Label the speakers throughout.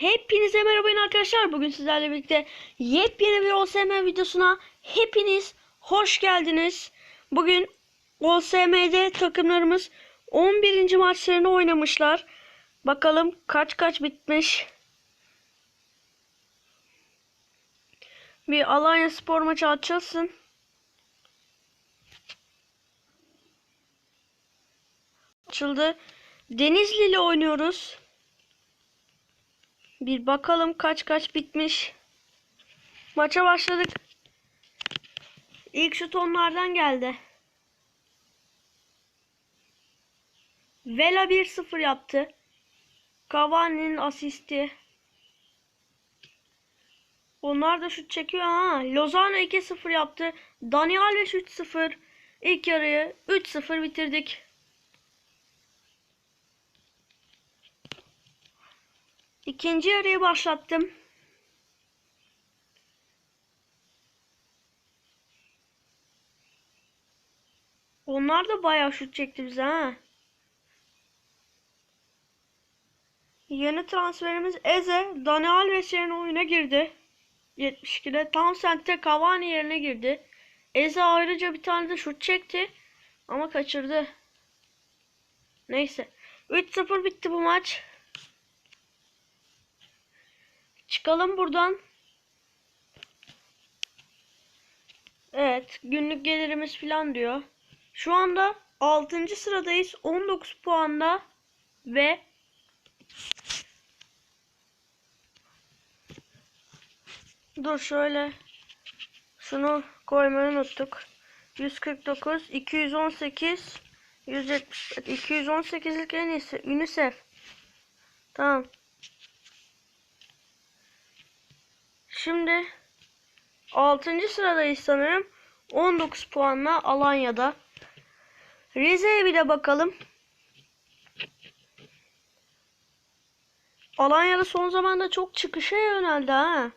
Speaker 1: Hepinize merhaba arkadaşlar. Bugün sizlerle birlikte yepyeni bir OSM videosuna hepiniz hoş geldiniz. Bugün OSM'de takımlarımız 11. maçlarını oynamışlar. Bakalım kaç kaç bitmiş. Bir Alanya Spor maçı açılsın. Açıldı. Denizli ile oynuyoruz. Bir bakalım kaç kaç bitmiş. Maça başladık. İlk şut onlardan geldi. Vela 1-0 yaptı. Cavani'nin asisti. Onlar da şut çekiyor ha. Lozano 2-0 yaptı. Dani Alves 3-0. İlk yarıyı 3-0 bitirdik. İkinci yarıyı başlattım. Onlar da bayağı şut çekti bize ha. Yeni transferimiz Eze, Dani Alves yerine oyuna girdi. 72'de Townsend'de Cavani yerine girdi. Eze ayrıca bir tane de şut çekti. Ama kaçırdı. Neyse. 3-0 bitti bu maç. Çıkalım buradan. Evet, günlük gelirimiz falan diyor. Şu anda 6. sıradayız. 19 puanda ve Dur şöyle şunu koymayı unuttuk. 149, 218, 170, 218'lik en iyisi UNICEF. Tamam. Şimdi 6. sıradayız sanırım. 19 puanla Alanya'da. Rize'ye bir de bakalım. Alanya'da son zamanda çok çıkışa yöneldi ha.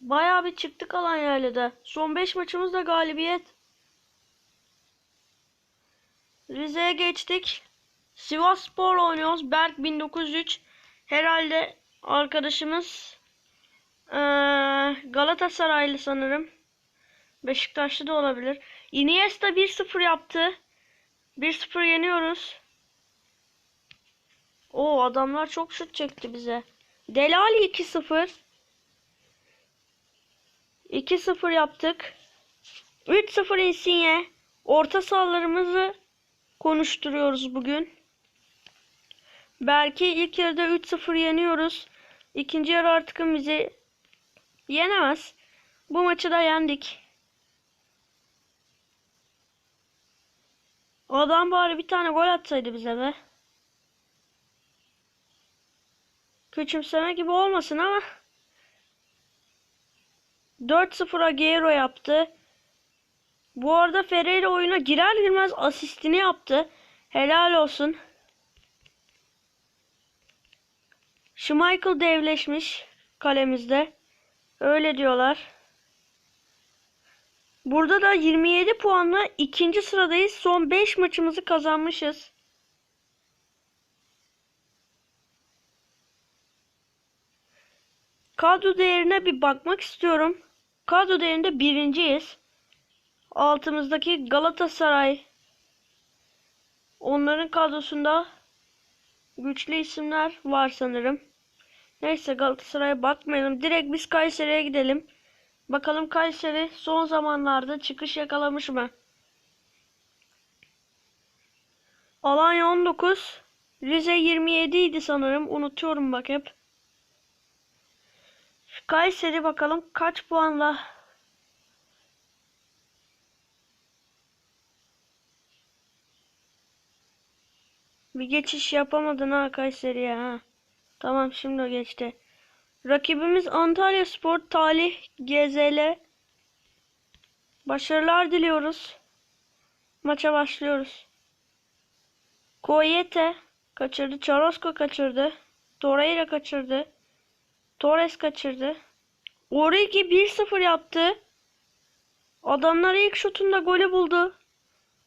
Speaker 1: Bayağı bir çıktık Alanya'yla da. Son 5 maçımızda galibiyet. Rize'ye geçtik. Sivas Spor oynuyoruz. Berk 1903. Herhalde arkadaşımız ee, Galatasaraylı sanırım. Beşiktaşlı da olabilir. Iniesta 1-0 yaptı. 1-0 yeniyoruz. O adamlar çok şut çekti bize. Delali 2-0. 2-0 yaptık. 3-0 Insigne. Orta sahalarımızı konuşturuyoruz bugün. Belki ilk yarıda 3-0 yeniyoruz. İkinci yarı artık bizi yenemez. Bu maçı da yendik. Adam bari bir tane gol atsaydı bize be. Küçümseme gibi olmasın ama 4-0 Agüero yaptı. Bu arada Ferreira oyuna girer girmez asistini yaptı. Helal olsun. Schmeichel devleşmiş kalemizde. Öyle diyorlar. Burada da 27 puanla ikinci sıradayız. Son 5 maçımızı kazanmışız. Kadro değerine bir bakmak istiyorum. Kadro değerinde birinciyiz. Altımızdaki Galatasaray. Onların kadrosunda güçlü isimler var sanırım. Neyse Galatasaray'a bakmayalım. Direkt biz Kayseri'ye gidelim. Bakalım Kayseri son zamanlarda çıkış yakalamış mı? Alanya 19. Rize 27 idi sanırım. Unutuyorum bak hep. Kayseri bakalım kaç puanla Bir geçiş yapamadın ha Kayseri'ye ha. Tamam şimdi o geçti. Rakibimiz Antalya Spor Talih GZL. Başarılar diliyoruz. Maça başlıyoruz. Koyete kaçırdı. Çarosko kaçırdı. Torreira kaçırdı. Torres kaçırdı. Origi 1-0 yaptı. Adamlar ilk şutunda golü buldu.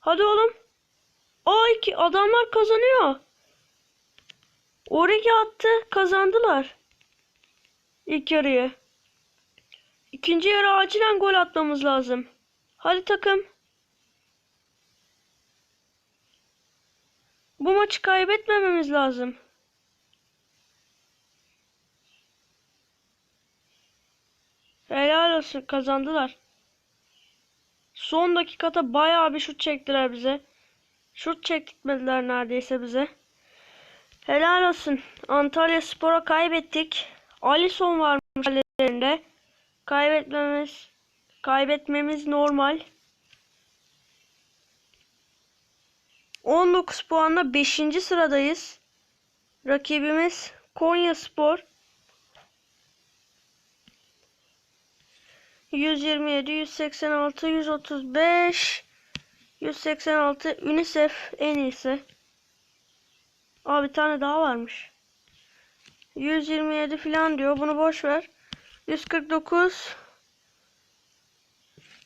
Speaker 1: Hadi oğlum. Ay ki adamlar kazanıyor. Origi attı. Kazandılar. ilk yarıyı. İkinci yarı acilen gol atmamız lazım. Hadi takım. Bu maçı kaybetmememiz lazım. Helal olsun kazandılar. Son dakikada bayağı bir şut çektiler bize. Şut çektirmediler neredeyse bize. Helal olsun. Antalya Spor'a kaybettik. Alisson varmış ellerinde. Kaybetmemiz kaybetmemiz normal. 19 puanla 5. sıradayız. Rakibimiz Konya Spor. 127, 186, 135, 186 UNICEF en iyisi. Aa bir tane daha varmış. 127 falan diyor. Bunu boş ver. 149.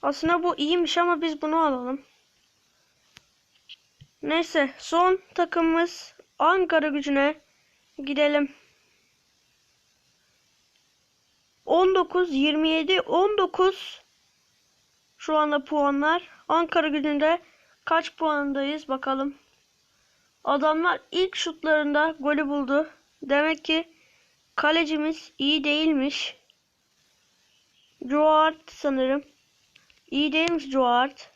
Speaker 1: Aslında bu iyiymiş ama biz bunu alalım. Neyse son takımımız Ankara gücüne gidelim. 19, 27, 19 şu anda puanlar. Ankara gücünde kaç puandayız bakalım. Adamlar ilk şutlarında golü buldu. Demek ki kalecimiz iyi değilmiş. Joart sanırım. İyi değilmiş Joart.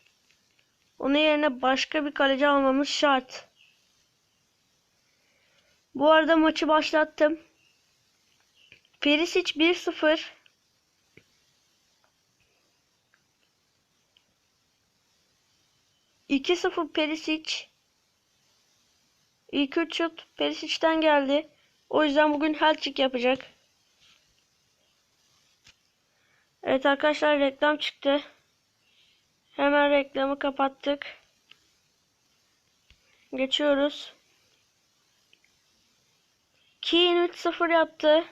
Speaker 1: Onun yerine başka bir kaleci almamız şart. Bu arada maçı başlattım. Perisic 1-0. İki sıfır Perisic. İlk üç şut Perisic'ten geldi. O yüzden bugün hat yapacak. Evet arkadaşlar reklam çıktı. Hemen reklamı kapattık. Geçiyoruz. Keane 3-0 yaptı.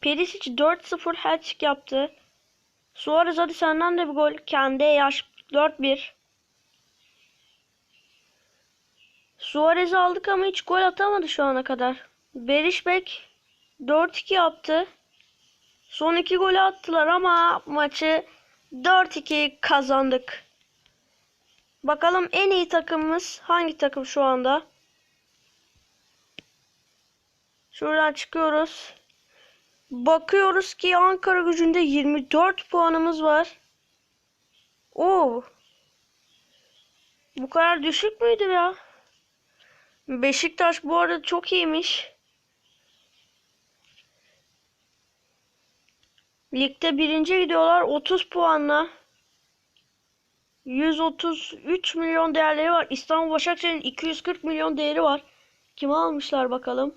Speaker 1: Perisic 4-0 hat yaptı. Suarez hadi senden de bir gol. Kendi yaş 4-1. Suarez'i aldık ama hiç gol atamadı şu ana kadar. Berişbek 4-2 yaptı. Son iki golü attılar ama maçı 4-2 kazandık. Bakalım en iyi takımımız hangi takım şu anda? Şuradan çıkıyoruz. Bakıyoruz ki Ankara gücünde 24 puanımız var. Oo. Bu kadar düşük müydü ya? Beşiktaş bu arada çok iyiymiş. Ligde birinci gidiyorlar 30 puanla. 133 milyon değerleri var. İstanbul Başakşehir'in 240 milyon değeri var. Kimi almışlar bakalım.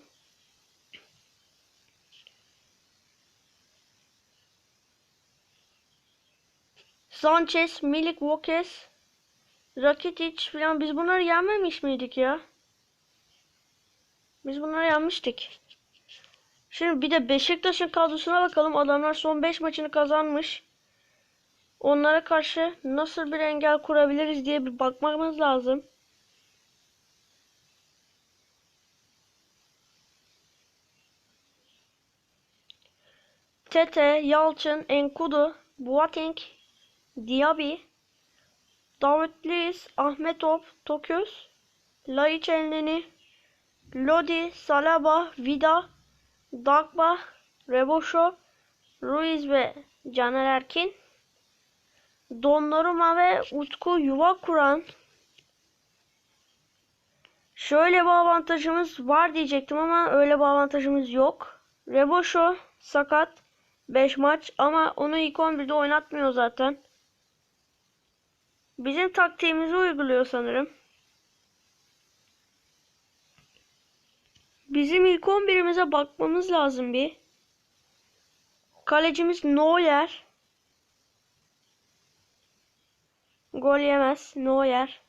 Speaker 1: Sanchez, Milik, Vokes, Rakitic falan biz bunları yenmemiş miydik ya? Biz bunları yenmiştik. Şimdi bir de Beşiktaş'ın kadrosuna bakalım. Adamlar son 5 maçını kazanmış. Onlara karşı nasıl bir engel kurabiliriz diye bir bakmamız lazım. Tete, Yalçın, Enkudu, Boateng, Diaby, David Luiz, Ahmetov, Tokyos, Laiç Elneni, Lodi, Salaba, Vida, Dagba, Reboşo, Ruiz ve Caner Erkin, Donnarumma ve Utku yuva kuran şöyle bir avantajımız var diyecektim ama öyle bir avantajımız yok. Reboşo sakat 5 maç ama onu ilk 11'de oynatmıyor zaten. Bizim taktiğimizi uyguluyor sanırım. Bizim ilk 11'imize bakmamız lazım bir. Kalecimiz Neuer. Gol yemez Neuer.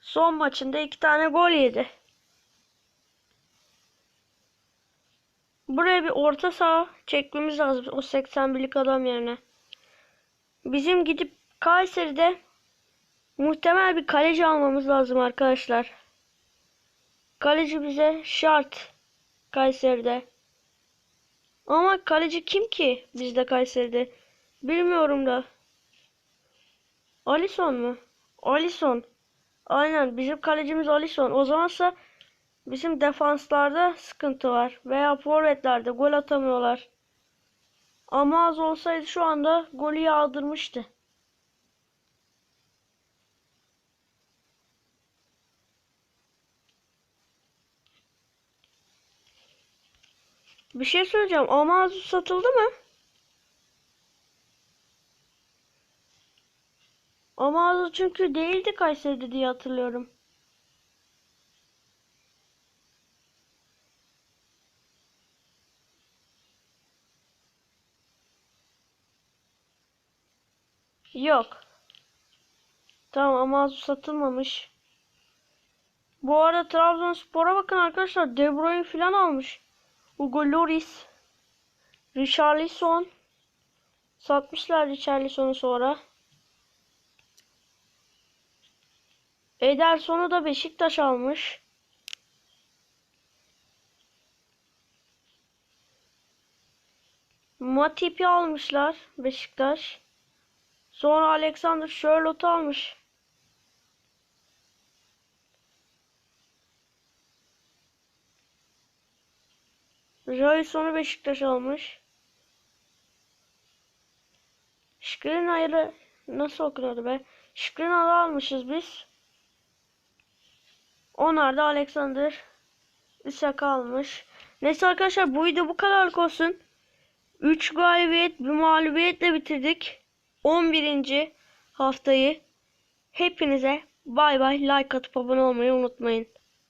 Speaker 1: Son maçında iki tane gol yedi. Buraya bir orta saha çekmemiz lazım o 81'lik adam yerine. Bizim gidip Kayseri'de muhtemel bir kaleci almamız lazım arkadaşlar. Kaleci bize şart Kayseri'de. Ama kaleci kim ki bizde Kayseri'de? Bilmiyorum da. Alisson mu? Alisson. Aynen bizim kalecimiz Alisson. O zamansa bizim defanslarda sıkıntı var. Veya forvetlerde gol atamıyorlar. Ama az olsaydı şu anda golü yağdırmıştı. Bir şey söyleyeceğim. Amazu satıldı mı? Amazu çünkü değildi Kayseri'de diye hatırlıyorum. Yok. Tamam Amazu satılmamış. Bu arada Trabzonspor'a bakın arkadaşlar. De Bruyne falan almış. Hugo Lloris. Richarlison. Satmışlar Richarlison'u sonra. Ederson'u da Beşiktaş almış. Matip'i almışlar Beşiktaş. Sonra Alexander Sörlot'u almış. Jalison'u Beşiktaş almış. Şikrina'yı nasıl okunuyordu be? Şikrina'yı almışız biz. Onlar da Alexander Isak almış. Neyse arkadaşlar bu video bu kadarlık olsun. 3 galibiyet bir mağlubiyetle bitirdik. 11. haftayı. Hepinize bay bay like atıp abone olmayı unutmayın.